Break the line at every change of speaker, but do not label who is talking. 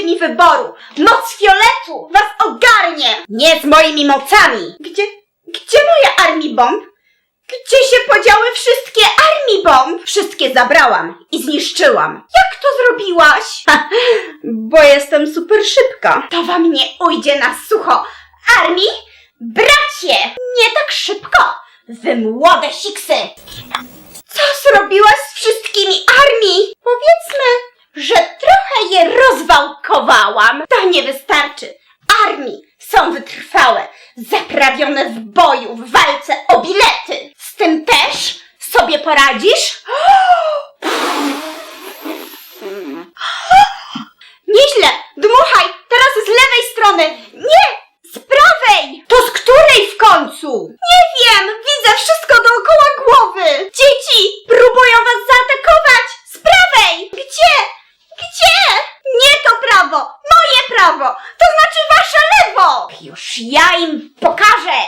dajcie mi wyboru. Moc fioletu was ogarnie. Nie z moimi mocami. Gdzie, gdzie moja armii bomb? Gdzie się podziały wszystkie armii bomb? Wszystkie zabrałam i zniszczyłam. Jak to zrobiłaś? Ha, bo jestem super szybka. To wam nie ujdzie na sucho. Armii? Bracie! Nie tak szybko! Wy młode siksy! Co zrobiłaś z wszystkimi armii? Powiedzmy, To nie wystarczy. Armii są wytrwałe, zaprawione w boju, w walce o bilety. Z tym też sobie poradzisz? Nieźle! Dmuchaj! Teraz z lewej strony! Nie! Z prawej! To z której w końcu? Nie wiem! Widzę wszystko dookoła prawo, to znaczy wasze lewo! Już ja im pokażę!